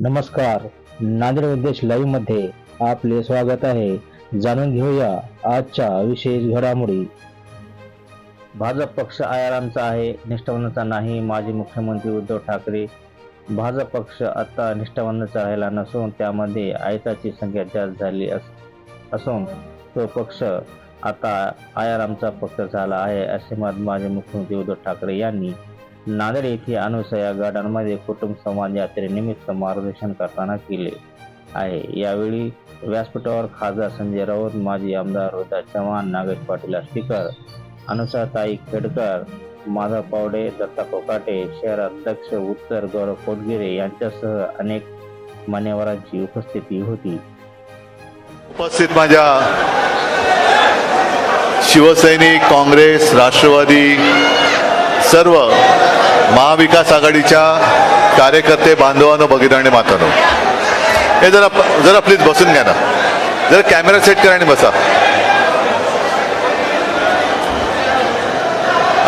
नमस्कार. नांदेड उद्देश लाईव्हमध्ये आपले स्वागत आहे. जाणून घेऊया आजच्या विशेष घडामोडी. भाजप पक्ष आयारामचा आहे निष्ठावनाचा नाही माजी मुख्यमंत्री उद्धव ठाकरे. भाजप पक्ष आता निष्ठावनाचा राहिला नसून त्यामध्ये आयताची संख्या जास्त झाली अस असून तो पक्ष आता आयारामचा पक्ष झाला आहे असे मत माजी मुख्यमंत्री उद्धव ठाकरे यांनी नांदेड येथे अनुसया गार्डनमध्ये कुटुंब समाज यात्रेनिमित्त मार्गदर्शन करताना केले आहे. यावेळी व्यासपीठावर खासदार संजय राऊत माजी आमदार रोहिदास चव्हाण नागेश पाटील स्पीकर अनुसाताई खेडकर माधव पावडे दत्ता कोकाटे शहर अध्यक्ष उत्तर गौरव कोटगिरे यांच्यासह अनेक मान्यवरांची उपस्थिती होती. उपस्थित माझ्या शिवसैनिक काँग्रेस राष्ट्रवादी सर्व महाविकास आघाडीच्या कार्यकर्ते बांधवानं बघितलं आणि मातानो हे जरा जरा प्लीज बसून घ्या ना. जरा कॅमेरा सेट करा आणि बसा.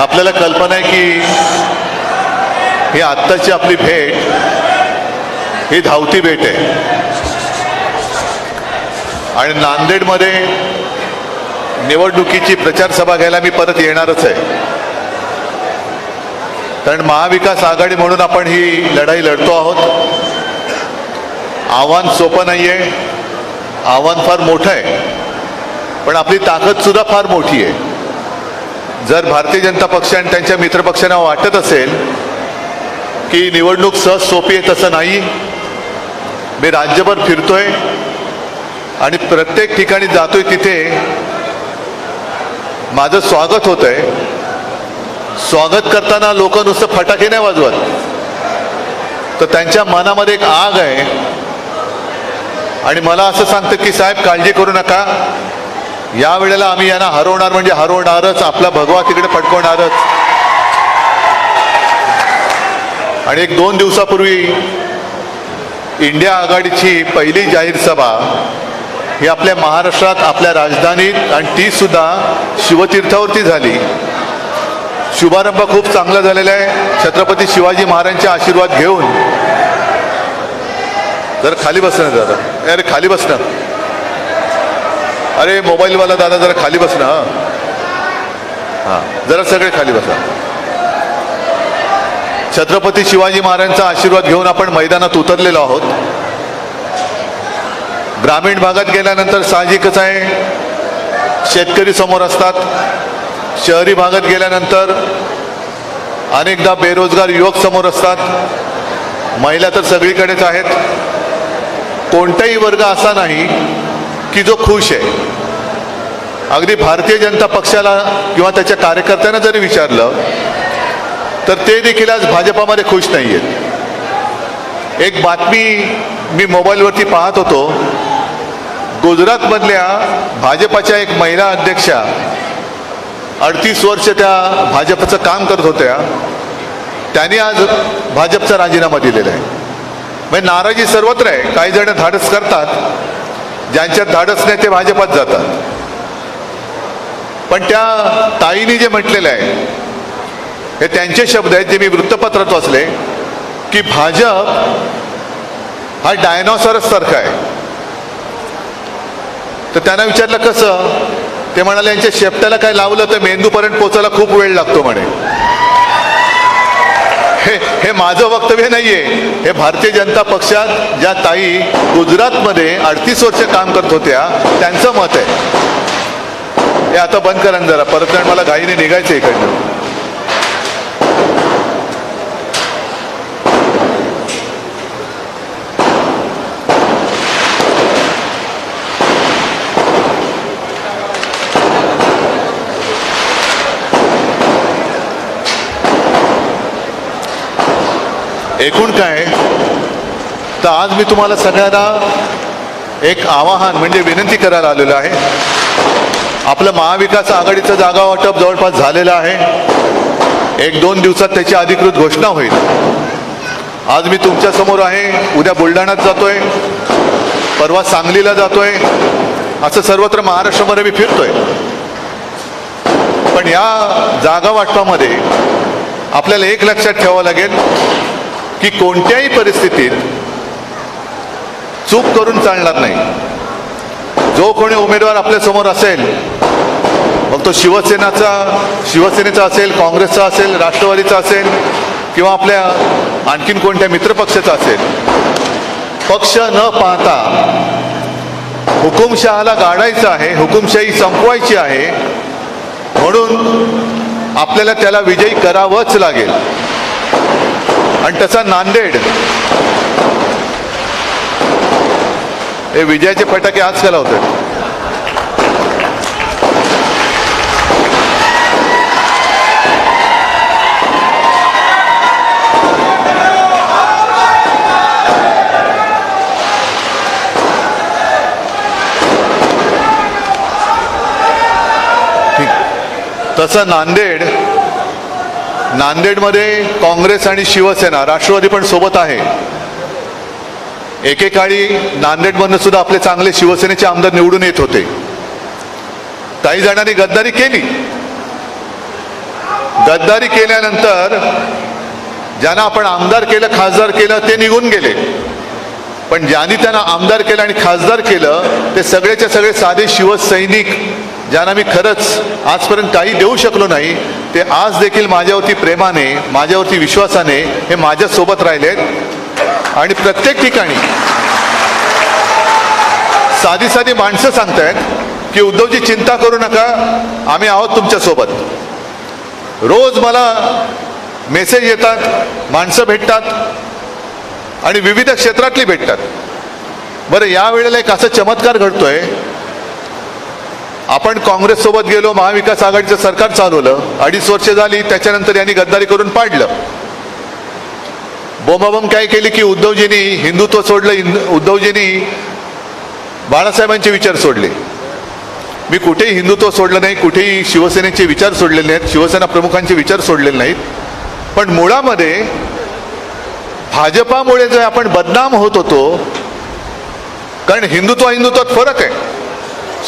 आपल्याला कल्पना आहे की ही आत्ताची आपली भेट ही धावती भेट आहे. आणि नांदेडमध्ये निवडणुकीची प्रचार सभा घ्यायला मी परत येणारच आहे. कारण महाविकास आघाडी म्हणून आपण ही लढाई लढतो आहोत. आव्हान सोपं नाही आहे आव्हान फार मोठं आहे. पण आपली ताकदसुद्धा फार मोठी आहे. जर भारतीय जनता पक्ष आणि त्यांच्या मित्रपक्षांना वाटत असेल की निवडणूक सहज सोपी आहे तसं नाही. मी राज्यभर फिरतोय आणि प्रत्येक ठिकाणी जातोय तिथे. माझं स्वागत होतं आहे स्वागत करताना लोक नुसतं फटाके नाही वाजवत. तर त्यांच्या मनामध्ये एक आग आहे. आणि मला असं सांगतं की साहेब काळजी करू नका. या वेळेला आम्ही यांना हरवणार म्हणजे हरवणारच. आपला भगवा तिकडे पटकवणारच आणि एक दोन दिवसापूर्वी इंडिया आघाडीची पहिली जाहीर सभा ही आपल्या महाराष्ट्रात आपल्या राजधानीत आणि ती सुद्धा शिवतीर्थावरती झाली. शुभारंभ खूप चांगला झालेला आहे. छत्रपती शिवाजी महाराजांचा आशीर्वाद घेऊन. जर खाली बसणं दादा. अरे खाली बसणं अरे मोबाईलवाला दादा जरा खाली बसणं हां. हां जरा सगळे खाली बसा. छत्रपती शिवाजी महाराजांचा आशीर्वाद घेऊन आपण मैदानात उतरलेलो आहोत. ग्रामीण भागात गेल्यानंतर साहजिकच आहे. शेतकरी समोर असतात. शहरी भागात गेल्यानंतर अनेकदा बेरोजगार युवक समोर असतात. महिला तर सगळीकडेच आहेत. कोणताही वर्ग असा नाही की जो खुश आहे. अगदी भारतीय जनता पक्षाला किंवा त्याच्या कार्यकर्त्यांना जरी विचारलं तर ते देखील आज भाजपामध्ये खुश नाही आहेत एक बातमी मी मोबाईलवरती पाहत होतो. गुजरातमधल्या भाजपाच्या एक महिला अध्यक्षा अडतीस वर्ष त्या भाजपचं काम करत होत्या. त्यांनी आज भाजपचा राजीनामा दिलेला आहे. म्हणजे नाराजी सर्वत्र आहे. काही जण धाडस करतात. ज्यांच्यात धाडस नाही ते भाजपात जातात. पण त्या ताईने जे म्हटलेलं आहे हे त्यांचे शब्द आहेत जे मी वृत्तपत्रात वाचले की भाजप हा डायनॉसॉरस सारखा आहे. तर त्यांना विचारलं कसं? ते म्हणाले यांच्या शेपट्याला काय लावलं तर मेंदूपर्यंत पोचायला खूप वेळ लागतो म्हणे. हे हे माझं वक्तव्य नाहीये. हे भारतीय जनता पक्षात ज्या ताई गुजरातमध्ये अडतीस वर्ष काम करत होत्या त्यांचं मत आहे. हे आता बंद करा जरा. परत मला घाईने निघायचं इकडनं. एकूण काय? तर आज मी तुम्हाला सगळ्यांना एक आवाहन म्हणजे विनंती करायला आलेलो आहे. आपलं महाविकास आघाडीचं जागा वाटप जवळपास झालेलं आहे. एक दोन दिवसात त्याची अधिकृत घोषणा होईल. आज मी तुमच्यासमोर आहे. उद्या बुलढाण्यात जातोय. परवा सांगलीला जातोय. असं सर्वत्र महाराष्ट्रामध्ये मी फिरतोय. पण या जागा वाटपामध्ये आपल्याला एक लक्षात ठेवावं लागेल. की कोणत्याही परिस्थितीत चूक करून चालणार नाही. जो कोणी उमेदवार आपल्यासमोर असेल मग तो शिवसेनाचा शिवसेनेचा असेल काँग्रेसचा असेल राष्ट्रवादीचा असेल किंवा आपल्या आणखीन कोणत्या मित्रपक्षाचा असेल पक्ष न पाहता हुकुमशहाला गाडायचं आहे हुकुमशाही संपवायची आहे म्हणून आपल्याला त्याला विजयी करावंच लागेल. आणि तसा नांदेड. हे विजयाचे फटाके आज केला होते. तसं नांदेड नांदेडमध्ये काँग्रेस आणि शिवसेना राष्ट्रवादी पण सोबत आहे. एकेकाळी नांदेडमधनं सुद्धा आपले चांगले शिवसेनेचे आमदार निवडून येत होते. काही जणांनी गद्दारी केली. गद्दारी केल्यानंतर ज्यांना आपण आमदार केलं खासदार केलं ते निघून गेले. पण ज्यांनी त्यांना आमदार केलं आणि खासदार केलं ते सगळेच्या सगळे साधे शिवसैनिक ज्यांना मी खरंच आजपर्यंत काही देऊ शकलो नाही ते आज देखील माझ्यावरती प्रेमाने माझ्यावरती विश्वासाने हे माझ्यासोबत राहिलेत. आणि प्रत्येक ठिकाणी साधी साधी माणसं सांगतायत की उद्धवजी चिंता करू नका आम्ही आहोत तुमच्यासोबत. रोज मला मेसेज येतात माणसं भेटतात आणि विविध क्षेत्रातली भेटतात. बरं यावेळेला एक असा चमत्कार घडतोय आपण काँग्रेस सोबत गेलो महाविकास आघाडीचं सरकार चालवलं अडीच वर्ष झाली त्याच्यानंतर यांनी गद्दारी करून पाडलं. बोंबाबोंब काय केली की उद्धवजींनी हिंदुत्व सोडलं उद्धवजींनी बाळासाहेबांचे विचार सोडले. मी कुठेही हिंदुत्व सोडलं नाही कुठेही शिवसेनेचे विचार सोडलेले नाहीत शिवसेना प्रमुखांचे विचार सोडलेले नाहीत. पण मुळामध्ये भाजपामुळे जे आपण बदनाम होत होतो कारण हिंदुत्व हिंदुत्वात फरक आहे.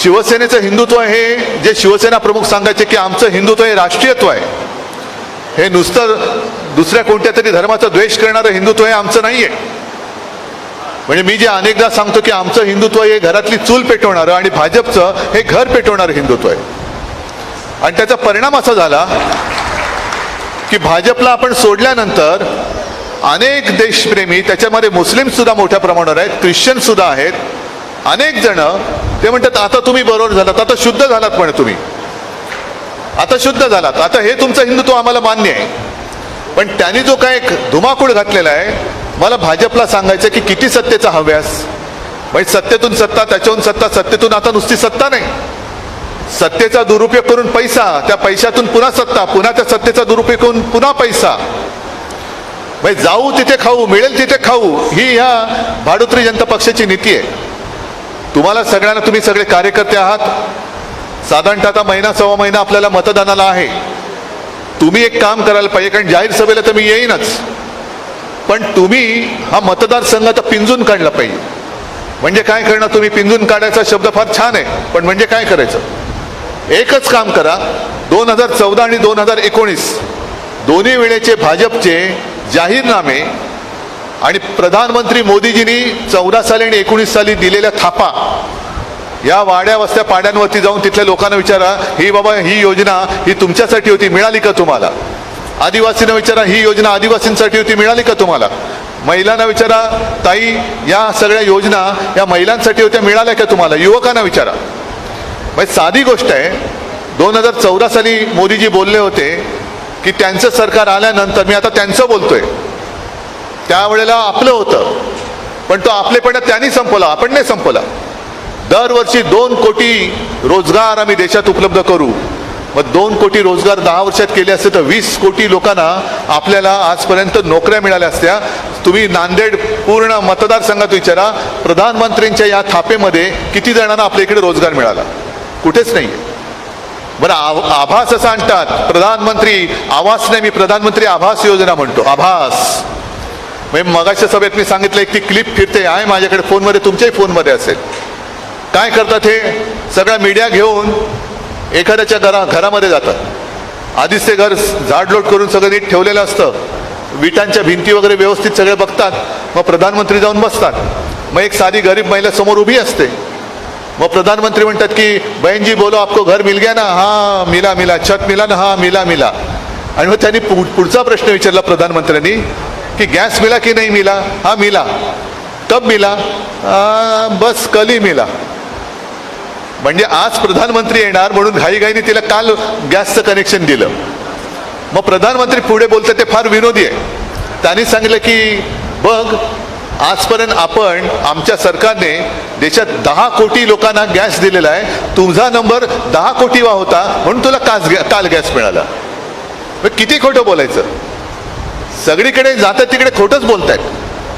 शिवसेनेचं हिंदुत्व हे जे शिवसेना प्रमुख सांगायचे की आमचं हिंदुत्व हे राष्ट्रीयत्व आहे. हे नुसतं दुसऱ्या कोणत्या तरी धर्माचा द्वेष करणारं हिंदुत्व हे आमचं नाही आहे म्हणजे मी जे अनेकदा सांगतो की आमचं हिंदुत्व हे घरातली चूल पेटवणारं आणि भाजपचं हे घर पेटवणारं हिंदुत्व आहे. आणि त्याचा परिणाम असा झाला की भाजपला आपण सोडल्यानंतर अनेक देशप्रेमी त्याच्यामध्ये मुस्लिम सुद्धा मोठ्या प्रमाणावर आहेत ख्रिश्चन सुद्धा आहेत. अनेक जण ते म्हणतात आता तुम्ही बरोबर झालात. आता शुद्ध झालात म्हणे तुम्ही. आता शुद्ध झालात. आता हे तुमचं हिंदुत्व आम्हाला मान्य आहे. पण त्यांनी जो काय एक धुमाकूळ घातलेला आहे मला भाजपला सांगायचं की किती सत्तेचा हव्यास. म्हणजे सत्तेतून सत्ता त्याच्याहून सत्ता सत्तेतून आता नुसती सत्ता नाही. सत्तेचा दुरुपयोग करून पैसा त्या पैशातून पुन्हा सत्ता पुन्हा त्या सत्तेचा दुरुपयोग करून पुन्हा पैसा. म्हणजे जाऊ तिथे खाऊ मिळेल तिथे खाऊ ही ह्या भाडोत्री जनता पक्षाची नीती आहे. तुम्हाला सगळ्यांना तुम्ही सगळे कार्यकर्ते आहात. साधारणतः आता महिना सव्वा महिना आपल्याला मतदानाला आहे. तुम्ही एक काम करायला पाहिजे कारण जाहीर सभेला तर मी येईनच. पण तुम्ही हा मतदारसंघ आता पिंजून काढला पाहिजे. म्हणजे काय करणं तुम्ही? पिंजून काढायचा शब्द फार छान आहे पण म्हणजे काय करायचं? एकच काम करा दोन हजार चौदा आणि दोन हजार एकोणीस दोन्ही वेळेचे भाजपचे जाहीरनामे आणि प्रधानमंत्री मोदीजींनी चौदा साली आणि एकोणीस साली दिलेल्या थापा या वाड्या वस्त्या पाड्यांवरती जाऊन तिथल्या लोकांना विचारा ही बाबा ही योजना ही तुमच्यासाठी होती मिळाली का तुम्हाला? आदिवासींना विचारा ही योजना आदिवासींसाठी होती मिळाली का तुम्हाला? महिलांना विचारा ताई या सगळ्या योजना या महिलांसाठी होत्या मिळाल्या का तुम्हाला? युवकांना विचारा. म्हणजे साधी गोष्ट आहे दोन हजार चौदा साली मोदीजी बोलले होते की त्यांचं सरकार आल्यानंतर मी आता त्यांचं बोलतोय त्यावेळेला आपलं होतं. पण तो आपलेपणा त्यांनी संपवला आपण नाही संपवला. दरवर्षी दोन कोटी रोजगार आम्ही देशात उपलब्ध करू. मग दोन कोटी रोजगार दहा वर्षात केले असते तर वीस कोटी लोकांना आपल्याला आजपर्यंत नोकऱ्या मिळाल्या असत्या. तुम्ही नांदेड पूर्ण मतदारसंघात विचारा प्रधानमंत्र्यांच्या या थापेमध्ये किती जणांना आपल्या इकडे रोजगार मिळाला? कुठेच नाही बरं आव- आभास असं आणतात. प्रधानमंत्री आवास नाही मी प्रधानमंत्री आभास योजना म्हणतो. आभास. म्हणजे मगाच्या सभेत मी सांगितलं की क्लिप फिरते आहे माझ्याकडे फोनमध्ये तुमच्याही फोनमध्ये असेल. काय करतात हे? सगळा मीडिया घेऊन एखाद्याच्या घरा घरामध्ये जातात. आधीच ते घर झाडलोट करून सगळं नीट ठेवलेलं असतं. विटांच्या भिंती वगैरे व्यवस्थित सगळे बघतात. मग प्रधानमंत्री जाऊन बसतात. मग एक साधी गरीब महिला समोर उभी असते. मग प्रधानमंत्री म्हणतात की बहन जी बोलो आपको घर मिल गया ना? हा मिला मिला. छत मिला ना? हा मिला मिला. आणि मग त्यांनी पु- पुढचा प्रश्न विचारला प्रधानमंत्र्यांनी. की गॅस मिला की नाही मिला? हा मिला. तब मिला? "आ, बस कल ही मिला. म्हणजे आज प्रधानमंत्री येणार म्हणून घाईघाईने तिला काल गॅसचं कनेक्शन दिलं. मग प्रधानमंत्री पुढे बोलतात ते फार विनोदी आहे. त्यांनी सांगितलं की बघ आजपर्यंत आपण आमच्या सरकारने देशात दहा कोटी लोकांना गॅस दिलेला आहे. तुझा नंबर दहा कोटीवा होता म्हणून तुला कास गॅ- काल गॅस मिळाला. मग किती खोटं बोलायचं? सगळीकडे जातात तिकडे खोटंच बोलतायत.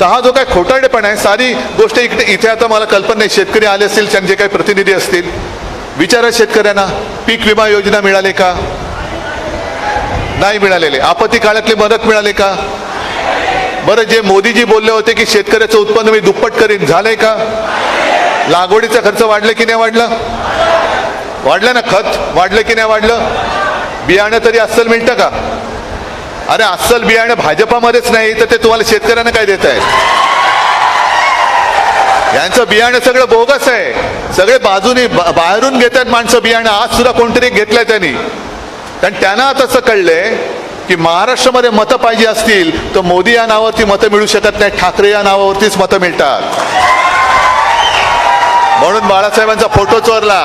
तर हा जो काय खोटारडेपणा आहे सारी गोष्ट इकडे इथे आता मला कल्पना नाही शेतकरी आले असतील त्यांचे काही प्रतिनिधी असतील. विचारा शेतकऱ्यांना पीक विमा योजना मिळाले का? नाही मिळालेले. आपत्ती काळातली मदत मिळाले का? बरं जे मोदीजी बोलले होते की शेतकऱ्याचं उत्पन्न मी दुप्पट करीन झालंय का? लागवडीचा खर्च वाढलं की नाही वाढलं? वाढलं ना खत? वाढलं की नाही वाढलं? बियाणं तरी अस्सल मिळतं का? अरे अस्सल बियाणं भाजपामध्येच नाही तर ते तुम्हाला शेतकऱ्यांना काय देत आहे यांचं बियाणं सगळं बोगस आहे. सगळे बाजूनी बा- बाहेरून आहेत माणसं बियाणं. आज सुद्धा कोणतरी घेतलंय त्यांनी. कारण त्यांना आता असं कळलंय की महाराष्ट्रामध्ये मतं पाहिजे असतील तर मोदी या नावावरती मतं मिळू शकत नाही ठाकरे या नावावरतीच मतं मिळतात. म्हणून बाळासाहेबांचा फोटो चोरला.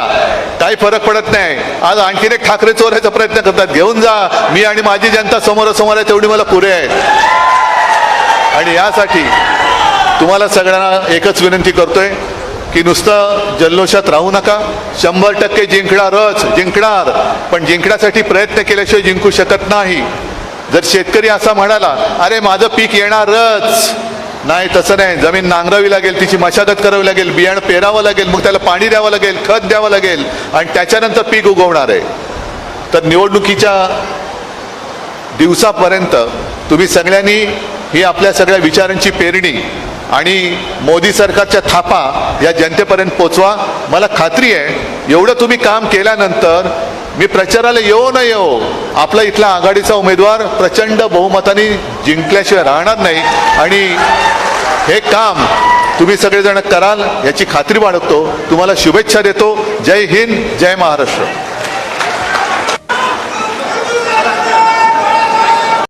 काही फरक पडत नाही. आज आणखीन एक ठाकरे चोरायचा प्रयत्न करतात. घेऊन जा. मी आणि माझी जनता समोरासमोर आहे तेवढी मला पुरे आहे आणि यासाठी तुम्हाला सगळ्यांना एकच विनंती करतोय की नुसतं जल्लोषात राहू नका. शंभर टक्के जिंकणारच जिंकणार. पण जिंकण्यासाठी प्रयत्न केल्याशिवाय जिंकू शकत नाही. जर शेतकरी असा म्हणाला अरे माझं पीक येणारच. नाही तसं नाही. जमीन नांगरावी लागेल तिची मशागत करावी लागेल बियाणं पेरावं लागेल मग त्याला पाणी द्यावं लागेल खत द्यावं लागेल आणि त्याच्यानंतर पीक उगवणार आहे. तर निवडणुकीच्या दिवसापर्यंत तुम्ही सगळ्यांनी ही आपल्या सगळ्या विचारांची पेरणी आणि मोदी सरकारच्या थापा या जनतेपर्यंत पोचवा. मला खात्री आहे एवढं तुम्ही काम केल्यानंतर मी प्रचाराला येऊ न येऊ आपला इथला आघाडीचा उमेदवार प्रचंड बहुमताने जिंकल्याशिवाय राहणार नाही. आणि हे काम तुम्ही सगळेजण कराल याची खात्री बाळगतो. तुम्हाला शुभेच्छा देतो. जय हिंद जय महाराष्ट्र.